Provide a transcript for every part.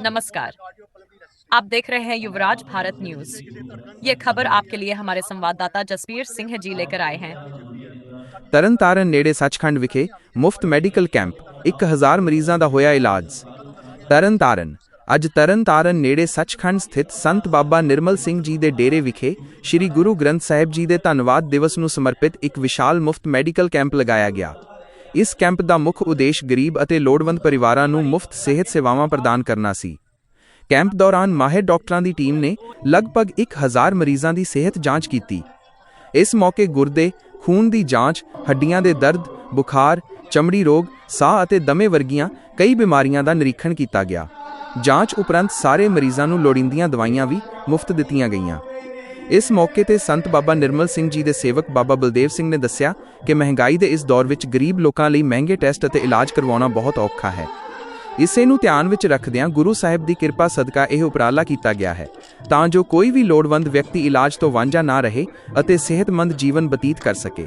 नमस्कार आप देख रहे हैं युवराज भारत न्यूज ये खबर आपके लिए हमारे संवाददाता जसवीर सिंह जी लेकर आए हैं ਤਰਨਤਾਰਨ ਨੇੜੇ ਸੱਚਖੰਡ ਵਿਖੇ ਮੁਫਤ ਮੈਡੀਕਲ ਕੈਂਪ 1000 ਮਰੀਜ਼ਾਂ ਦਾ ਹੋਇਆ ਇਲਾਜ ਤਰਨਤਾਰਨ ਅੱਜ ਤਰਨਤਾਰਨ ਨੇੜੇ ਸੱਚਖੰਡ ਸਥਿਤ ਸੰਤ ਬਾਬਾ ਨਿਰਮਲ ਸਿੰਘ ਜੀ ਦੇ ਡੇਰੇ ਵਿਖੇ ਸ੍ਰੀ ਗੁਰੂ ਗ੍ਰੰਥ ਸਾਹਿਬ ਜੀ ਦੇ ਧੰਨਵਾਦ ਦਿਵਸ ਨੂੰ ਸਮਰਪਿਤ ਇੱਕ ਵਿਸ਼ਾਲ ਮੁਫਤ ਮੈਡੀਕਲ ਕੈਂਪ ਲਗਾਇਆ ਗਿਆ ਇਸ ਕੈਂਪ ਦਾ ਮੁੱਖ ਉਦੇਸ਼ ਗਰੀਬ ਅਤੇ ਲੋੜਵੰਦ ਪਰਿਵਾਰਾਂ ਨੂੰ ਮੁਫਤ ਸਿਹਤ ਸੇਵਾਵਾਂ ਪ੍ਰਦਾਨ ਕਰਨਾ ਸੀ। ਕੈਂਪ ਦੌਰਾਨ ਮਾਹਿਰ ਡਾਕਟਰਾਂ ਦੀ ਟੀਮ ਨੇ ਲਗਭਗ 1000 ਮਰੀਜ਼ਾਂ ਦੀ ਸਿਹਤ ਜਾਂਚ ਕੀਤੀ। ਇਸ ਮੌਕੇ ਗੁਰਦੇ, ਖੂਨ ਦੀ ਜਾਂਚ, ਹੱਡੀਆਂ ਦੇ ਦਰਦ, ਬੁਖਾਰ, ਚਮੜੀ ਰੋਗ, ਸਾਹ ਅਤੇ ਦਮੇ ਵਰਗੀਆਂ ਕਈ ਬਿਮਾਰੀਆਂ ਦਾ ਨਿਰੀਖਣ ਕੀਤਾ ਗਿਆ। ਜਾਂਚ ਉਪਰੰਤ ਸਾਰੇ ਮਰੀਜ਼ਾਂ ਨੂੰ ਲੋੜੀਂਦੀਆਂ ਦਵਾਈਆਂ ਵੀ ਮੁਫਤ ਦਿੱਤੀਆਂ ਗਈਆਂ। ਇਸ ਮੌਕੇ ਤੇ ਸੰਤ ਬਾਬਾ ਨਿਰਮਲ ਸਿੰਘ ਜੀ ਦੇ ਸੇਵਕ ਬਾਬਾ ਬਲਦੇਵ ਸਿੰਘ ਨੇ ਦੱਸਿਆ ਕਿ ਮਹਿੰਗਾਈ ਦੇ ਇਸ ਦੌਰ ਵਿੱਚ ਗਰੀਬ ਲੋਕਾਂ ਲਈ ਮਹਿੰਗੇ ਟੈਸਟ ਅਤੇ ਇਲਾਜ ਕਰਵਾਉਣਾ ਬਹੁਤ ਔਖਾ ਹੈ। ਇਸੇ ਨੂੰ ਧਿਆਨ ਵਿੱਚ ਰੱਖਦਿਆਂ ਗੁਰੂ ਸਾਹਿਬ ਦੀ ਕਿਰਪਾ ਸਦਕਾ ਇਹ ਉਪਰਾਲਾ ਕੀਤਾ ਗਿਆ ਹੈ। ਤਾਂ ਜੋ ਕੋਈ ਵੀ ਲੋੜਵੰਦ ਵਿਅਕਤੀ ਇਲਾਜ ਤੋਂ ਵਾਂਝਾ ਨਾ ਰਹੇ ਅਤੇ ਸਿਹਤਮੰਦ ਜੀਵਨ ਬਤੀਤ ਕਰ ਸਕੇ।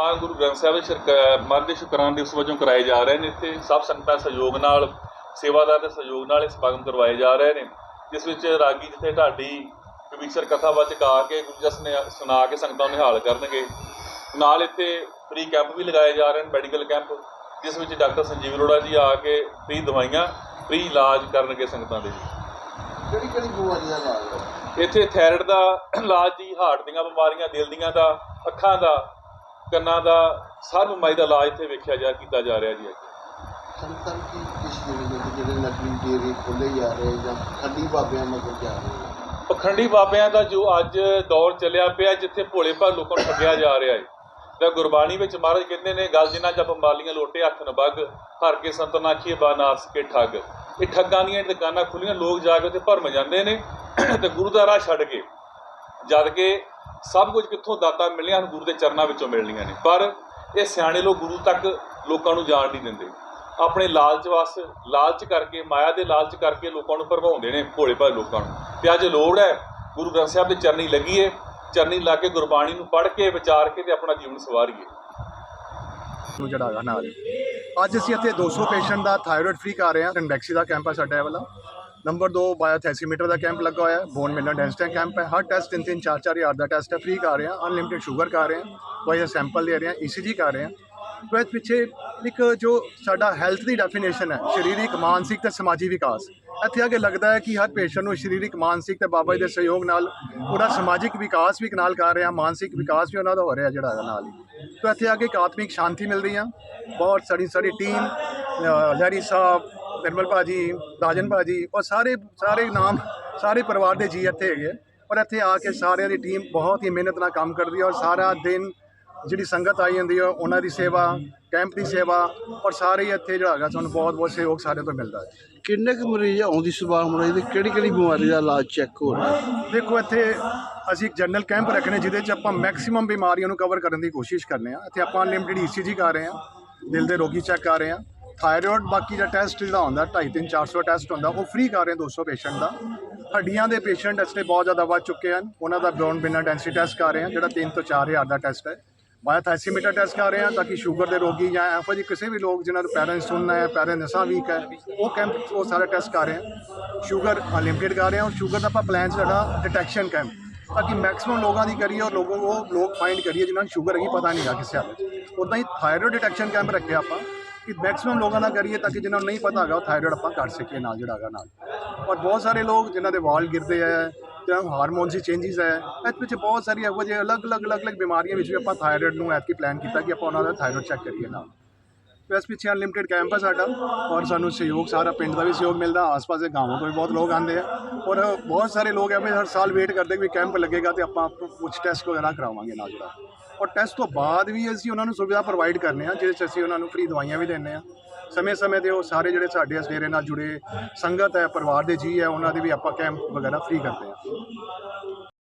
ਸਮਾਗਮ ਗੁਰੂ ਗ੍ਰੰਥ ਸਾਹਿਬ ਦੇ ਸ਼ਰਕ- ਮਹਾਰਾਜ ਦੇ ਸ਼ੁਕਰਾਨਾ ਦਿਵਸ ਵਜੋਂ ਕਰਾਏ ਜਾ ਰਹੇ ਨੇ ਇੱਥੇ। ਸਭ ਸੰਗਤਾਂ ਦੇ ਸਹਿਯੋਗ ਨਾਲ ਸੇਵਾਦਾਰ ਦੇ ਸਹਿਯੋਗ ਨਾਲ ਇਹ ਸਮਾਗਮ ਕਰਵਾਏ ਜਾ ਰਹੇ ਨੇ ਜਿਸ ਵਿੱਚ ਰਾਗੀ ਜਿੱਥੇ ਢਾਡੀ ਕਵੀਸ਼ਰ ਕਥਾ ਆ ਕੇ ਗੁਰੂ ਜਸ ਨੇ ਸੁਣਾ ਕੇ ਸੰਗਤਾਂ ਨੂੰ ਨਿਹਾਲ ਕਰਨਗੇ। ਨਾਲ ਇੱਥੇ ਫ੍ਰੀ ਕੈਂਪ ਵੀ ਲਗਾਏ ਜਾ ਰਹੇ ਨੇ ਮੈਡੀਕਲ ਕੈਂਪ ਜਿਸ ਵਿੱਚ ਡਾਕਟਰ ਸੰਜੀਵ ਅਰੋੜਾ ਜੀ ਆ ਕੇ ਫ੍ਰੀ ਦਵਾਈਆਂ ਫ੍ਰੀ ਇਲਾਜ ਕਰਨਗੇ ਸੰਗਤਾਂ ਦੇ। ਕਿਹੜੀ ਕਿਹੜੀ ਬਿਮਾਰੀ ਦਾ ਇਲਾਜ ਹੈ? ਇੱਥੇ ਥਾਇਰਾਇਡ ਦਾ ਇਲਾਜ ਜੀ ਹਾਰਟ ਦੀਆਂ ਬਿਮਾਰੀਆਂ ਦਿਲ ਦੀਆਂ ਦਾ ਅੱਖਾਂ ਦਾ ਕੰਨਾਂ ਦਾ ਸਾਰ ਬਿਮਾਰੀ ਦਾ ਇਲਾਜ ਇੱਥੇ ਵੇਖਿਆ ਜਾ ਕੀਤਾ ਜਾ ਰਿਹਾ ਜੀ ਅੱਜ ਸੰਤਾਂ ਕੀ ਕਿਸ ਦੇ ਜਿਹੜੇ ਨਕਲੀ ਡੇਰੇ ਖੋਲੇ ਜਾ ਰਹੇ ਜਾਂ ਖੱਡੀ ਬਾਬਿਆਂ ਮਗਰ ਜਾ ਰਹੇ ਪਖੰਡੀ ਬਾਬਿਆਂ ਦਾ ਜੋ ਅੱਜ ਦੌਰ ਚੱਲਿਆ ਪਿਆ ਜਿੱਥੇ ਭੋਲੇ ਭਾਲੇ ਲੋਕਾਂ ਨੂੰ ਠੱਗਿਆ ਜਾ ਰਿਹਾ ਹੈ। ਤੇ ਗੁਰਬਾਣੀ ਵਿੱਚ ਮਹਾਰਾਜ ਕਹਿੰਦੇ ਨੇ ਗੱਲ ਜਿਨ੍ਹਾਂ ਜਪ ਮਾਲੀਆਂ ਲੋਟੇ ਹੱਥ ਨ ਬੱਗ ਹਰ ਕੇ ਸੰਤਨ ਆਖੀਏ ਬਾਨਾਸ ਕੇ ਠੱਗ। ਇਹ ਠੱਗਾਂ ਦੀਆਂ ਦੁਕਾਨਾਂ ਖੁੱਲੀਆਂ ਲੋਕ ਜਾ ਕੇ ਉੱਥੇ ਭਰਮ ਜਾਂਦੇ ਨੇ ਤੇ ਗੁਰੂ ਦਾ ਰਾਹ ਛੱਡ ਕੇ ਜਦ ਕਿ ਸਭ ਕੁਝ ਕਿੱਥੋਂ ਦਾਤਾ ਮਿਲਿਆ ਹਨ, ਗੁਰੂ ਦੇ ਚਰਨਾਂ ਵਿੱਚੋਂ ਮਿਲਣੀਆਂ ਨੇ। ਪਰ ਇਹ ਸਿਆਣੇ ਲੋਕ ਗੁਰੂ ਤੱਕ ਲੋਕਾਂ ਨੂੰ ਜਾਣ ਨਹੀਂ ਦਿੰਦੇ। ਆਪਣੇ ਲਾਲਚ ਵਾਸ, ਲਾਲਚ ਕਰਕੇ, ਮਾਇਆ ਦੇ ਲਾਲਚ ਕਰਕੇ ਲੋਕਾਂ ਨੂੰ ਭਰਵਾਉਂਦੇ ਨੇ, ਭੋਲੇ ਭਾਲੇ ਲੋਕਾਂ ਨੂੰ। ਤੇ ਅੱਜ ਲੋੜ ਹੈ, ਗੁਰੂ ਗ੍ਰੰਥ ਸਾਹਿਬ ਦੇ ਚਰਨੀ ਲੱਗੀਏ, ਚਰਨੀ ਲਾ ਕੇ ਗੁਰਬਾਣੀ ਨੂੰ ਪੜ੍ਹ ਕੇ, ਵਿਚਾਰ ਕੇ ਤੇ ਆਪਣਾ ਜੀਵਨ ਸਵਾਰੀਏ। ਨੂੰ ਜੜਾਗਾ ਨਾਲ। ਅੱਜ ਅਸੀਂ ਇੱਥੇ 200 ਪੇਸ਼ੈਂਟ ਦਾ ਥਾਇਰੋਇਡ ਫ੍ਰੀ ਕਰ ਰਹੇ ਹਾਂ ਕੰਡੈਕਸੀ ਦਾ ਕੈਂਪ ਹੈ ਸਾਡਾ ਇਹ ਵਾਲਾ। ਨੰਬਰ 2 ਬਾਇਓਥੈਸੀਮੀਟਰ ਦਾ ਕੈਂਪ ਲੱਗਾ ਹੋਇਆ ਹੈ। ਬੋਨ ਮਿਨਰਲ ਡੈਂਸਿਟੀ ਕੈਂਪ ਹੈ। ਹਰ ਟੈਸਟ 3 3 4 4 ਹਜ਼ਾਰ ਦਾ ਟੈਸਟ ਹੈ। ਫ੍ਰੀ ਕਰ ਰਹੇ ਹਾਂ। ਅਨਲਿਮਿਟਿਡ ਸ਼ੂਗਰ ਕਰ ਰਹੇ ਹਾਂ। ਕੋਈ ਸੈਂਪਲ ਲੈ ਰਹੇ ਹਾਂ। ਈਸੀਜੀ ਕਰ ਰਹੇ ਹਾਂ। ਤੋਂ ਇਸ ਪਿੱਛੇ ਇੱਕ ਜੋ ਸਾਡਾ ਹੈਲਥ ਦੀ ਡੈਫੀਨੇਸ਼ਨ ਹੈ, ਸਰੀਰਕ, ਮਾਨਸਿਕ ਤੇ ਸਮਾਜੀ ਵਿਕਾਸ। ਇੱਥੇ ਆ ਕੇ ਲੱਗਦਾ ਹੈ ਕਿ ਹਰ ਪੇਸ਼ੈਂਟ ਨੂੰ ਸਰੀਰਕ, ਮਾਨਸਿਕ ਤੇ ਬਾਬਾ ਜੀ ਦੇ ਸਹਿਯੋਗ ਨਾਲ ਉਹਦਾ ਸਮਾਜਿਕ ਵਿਕਾਸ ਵੀ ਨਾਲ ਕਰ ਰਿਹਾ। ਮਾਨਸਿਕ ਵਿਕਾਸ ਵੀ ਉਹਨਾਂ ਦਾ ਹੋ ਰਿਹਾ ਜਿਹੜਾ ਨਾਲ ਹੀ। ਤਾਂ ਇੱਥੇ ਆ ਕੇ ਇੱਕ ਆਤਮਿਕ ਸ਼ਾਂਤੀ ਮਿਲਦੀ ਆ। ਬਹੁਤ ਸਾਡੀ ਸਾਡੀ ਟੀਮ ਲਹਿਰੀ ਸਾਹਿਬ ਨਿਰਮਲ ਭਾਜੀ ਰਾਜਨ ਭਾਜੀ ਔਰ ਸਾਰੇ ਸਾਰੇ ਨਾਮ ਸਾਰੇ ਪਰਿਵਾਰ ਦੇ ਜੀ ਇੱਥੇ ਹੈਗੇ ਆ। ਔਰ ਇੱਥੇ ਆ ਕੇ ਸਾਰਿਆਂ ਦੀ ਟੀਮ ਬਹੁਤ ਹੀ ਮਿਹਨਤ ਨਾਲ ਕੰਮ ਕਰਦੀ ਹੈ ਔਰ ਸਾਰਾ ਦਿਨ ਜਿਹੜੀ ਸੰਗਤ ਆਈ ਜਾਂਦੀ ਹੈ ਉਹਨਾਂ ਦੀ ਸੇਵਾ ਕੈਂਪ ਦੀ ਸੇਵਾ ਔਰ ਸਾਰੇ ਹੀ ਇੱਥੇ ਜਿਹੜਾ ਹੈਗਾ ਸਾਨੂੰ ਬਹੁਤ ਬਹੁਤ ਸਹਿਯੋਗ ਸਾਰਿਆਂ ਤੋਂ ਮਿਲਦਾ ਹੈ ਕਿੰਨੇ ਕੁ ਮਰੀਜ਼ ਆਉਂਦੀ ਸੁਬਾਹ ਹੁਣ ਦੀ ਕਿਹੜੀ ਕਿਹੜੀ ਬਿਮਾਰੀ ਦਾ ਇਲਾਜ ਚੈੱਕ ਹੋ ਰਿਹਾ? ਦੇਖੋ ਇੱਥੇ ਅਸੀਂ ਇੱਕ ਜਨਰਲ ਕੈਂਪ ਰੱਖਨੇ ਜਿਹਦੇ 'ਚ ਆਪਾਂ ਮੈਕਸਿਮਮ ਬਿਮਾਰੀਆਂ ਨੂੰ ਕਵਰ ਕਰਨ ਦੀ ਕੋਸ਼ਿਸ਼ ਕਰਨੇ ਆ ਇੱਥੇ ਆਪਾਂ ਅਨਲਿਮਿਟਿਡ ਈਸੀਜੀ ਕਰ ਰਹੇ ਹਾਂ ਦਿਲ ਦੇ ਰੋਗੀ ਚੈੱਕ ਕਰ ਰਹੇ ਹਾਂ ਥਾਇਰੋਇਡ, ਬਾਕੀ ਦਾ ਟੈਸਟ ਜਿਹੜਾ ਹੁੰਦਾ 2.5 3 400 ਟੈਸਟ ਹੁੰਦਾ, ਉਹ ਫ੍ਰੀ ਕਰ ਰਹੇ ਹਾਂ 200 ਪੇਸ਼ੈਂਟ ਦਾ। ਹੱਡੀਆਂ ਦੇ ਪੇਸ਼ੈਂਟ ਇਸ 'ਤੇ ਬਹੁਤ ਜ਼ਿਆਦਾ ਵੱਧ ਚੁੱਕੇ ਹਨ। ਉਹਨਾਂ ਦਾ ਬੋਨ ਬਿਨਾ ਡੈਂਸਿਟੀ ਟੈਸਟ ਕਰ ਰਹੇ ਹਾਂ, ਜਿਹੜਾ 3 ਤੋਂ 4000 ਦਾ ਟੈਸਟ ਹੈ। ਬਾਇਓਥਾਈਸੀਮੀਟਰ ਟੈਸਟ ਕਰ ਰਹੇ ਹਾਂ ਤਾਂ ਕਿ ਸ਼ੂਗਰ ਦੇ ਰੋਗੀ ਜਾਂ ਇਹੋ ਜਿਹੇ ਕਿਸੇ ਵੀ ਲੋਕ ਜਿਨ੍ਹਾਂ ਨੂੰ ਪੈਰਾਂ 'ਚ ਹੈ ਪੈਰਾਂ ਦੇ ਨਸਾਂ ਵੀਕ ਹੈ, ਉਹ ਕੈਂਪ ਉਹ ਸਾਰਾ ਟੈਸਟ ਕਰ ਰਹੇ ਹਾਂ। ਸ਼ੂਗਰ ਅਨਲਿਮਿਟਿਡ ਕਰ ਰਹੇ ਹਾਂ। ਔਰ ਸ਼ੂਗਰ ਦਾ ਆਪਾਂ ਪਲਾਨ ਸਾਡਾ ਡਿਟੈਕਸ਼ਨ ਕੈਂਪ ਤਾਂ ਕਿ ਮੈਕਸਿਮਮ ਲੋਕਾਂ ਦੀ ਕਰੀਏ ਔਰ ਲੋਗੋਂ ਉਹ ਲੋਕ ਫਾਈਂਡ ਕਰੀਏ ਜਿਨ੍ਹਾਂ ਨੂੰ ਸ਼ੂਗਰ ਹੈਗੀ, ਪਤਾ ਨਹੀਂ ਆ ਕਿਸੇ ਹਾਲਤ 'ਚ ਉੱਦਾਂ ਹੀ ਥਾਇਰੋਇਡ ਡਿਟੈਕਸ਼ਨ ਕੈਂਪ ਰੱਖਿਆ ਆਪਾਂ। ਕਿ ਮੈਕਸਿਮਮ ਲੋਕਾਂ ਨਾਲ ਕਰੀਏ ਤਾਂ ਕਿ ਜਿਨ੍ਹਾਂ ਨੂੰ ਨਹੀਂ ਪਤਾ ਹੈਗਾ, ਉਹ ਥਾਇਰੋਇਡ ਆਪਾਂ ਕਰ ਸਕੀਏ ਨਾਲ ਜਿਹੜਾ ਹੈਗਾ ਨਾਲ। ਔਰ ਬਹੁਤ ਸਾਰੇ ਲੋਕ ਜਿਨ੍ਹਾਂ ਦੇ ਵਾਲ ਗਿਰਦੇ ਆ ਜਾਂ ਹਾਰਮੋਨਸ ਦੀ ਚੇਂਜਸ ਹੈ ਇਸ ਵਿੱਚ ਬਹੁਤ ਸਾਰੀ ਇਹੋ ਜਿਹੇ ਅਲੱਗ-ਅਲੱਗ ਅਲੱਗ-ਅਲੱਗ ਬਿਮਾਰੀਆਂ ਵਿੱਚ ਵੀ ਆਪਾਂ ਥਾਇਰੋਇਡ ਨੂੰ ਐਤਕੀ ਪਲਾਨ ਕੀਤਾ ਕਿ ਆਪਾਂ ਉਹਨਾਂ ਦਾ ਥਾਇਰੋਇਡ ਚੈੱਕ ਕਰੀਏ ਨਾਲ। ਤੇ ਇਸ ਪਿੱਛੇ ਅਨਲਿਮਿਟਿਡ ਕੈਂਪ ਹੈ ਸਾਡਾ, ਔਰ ਸਾਨੂੰ ਸਹਿਯੋਗ, ਸਾਰਾ ਪਿੰਡ ਦਾ ਵੀ ਸਹਿਯੋਗ ਮਿਲਦਾ, ਆਸ-ਪਾਸ ਦੇ ਗਾਵਾਂ ਤੋਂ ਵੀ ਬਹੁਤ ਲੋਕ ਆਉਂਦੇ ਆ ਔਰ ਬਹੁਤ ਸਾਰੇ ਲੋਕ ਐਵੇਂ ਹਰ ਸਾਲ ਵੇਟ ਕਰਦੇ ਕਿ ਵੀ ਕੈਂਪ ਲੱਗੇਗਾ ਤੇ ਆਪਾਂ ਕੁਝ ਟੈਸਟ ਵਗੈਰਾ ਕਰਾਵਾਂਗੇ ਨਾਲ ਜਿਹੜਾ ਔਰ ਟੈਸਟ ਤੋਂ ਬਾਅਦ ਵੀ ਅਸੀਂ ਉਹਨਾਂ ਨੂੰ ਸੁਵਿਧਾ ਪ੍ਰੋਵਾਈਡ ਕਰਨੇ ਆ, ਜਿਹਦੇ 'ਚ ਅਸੀਂ ਉਹਨਾਂ ਨੂੰ ਫ੍ਰੀ ਦਵਾਈਆਂ ਵੀ ਦਿੰਦੇ ਆ। ਸਮੇਂ-ਸਮੇਂ ਤੇ ਉਹ ਸਾਰੇ ਜਿਹੜੇ ਸਾਡੇ ਇਸ ਡੇਰੇ ਨਾਲ ਜੁੜੇ ਸੰਗਤ ਹੈ, ਪਰਿਵਾਰ ਦੇ ਜੀ ਹੈ, ਉਹਨਾਂ ਦੇ ਵੀ ਆਪਾਂ ਕੈਂਪ ਵਗੈਰਾ ਫ੍ਰੀ ਕਰਦੇ ਆ।